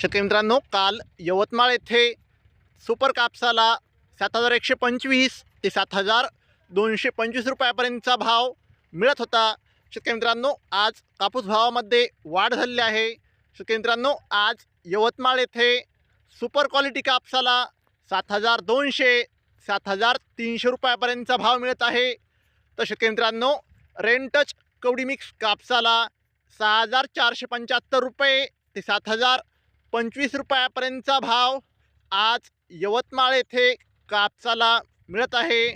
शेतकरी मित्रांनो काल यवतमाळ येथे सुपर कापसाला सात हजार एकशे पंचवीस ते सात हजार दोनशे पंचवीस रुपयापर्यंतचा भाव मिळत होता. शेतकरी मित्रांनो आज कापूस भावामध्ये वाढ झालेली आहे. शेतकरी मित्रांनो आज यवतमाळ येथे सुपर क्वालिटी कापसाला सात हजार दोनशे सात हजार तीनशे रुपयापर्यंतचा भाव मिळत आहे. तर शेतकरी मित्रांनो रेंटच कवडी मिक्स कापसाला सहा हजार चारशे पंच्याहत्तर रुपये ते सात हजार पंचवीस रुपयापर्यंतचा भाव आज यवतमाळ येथे कापसाला मिळत आहे.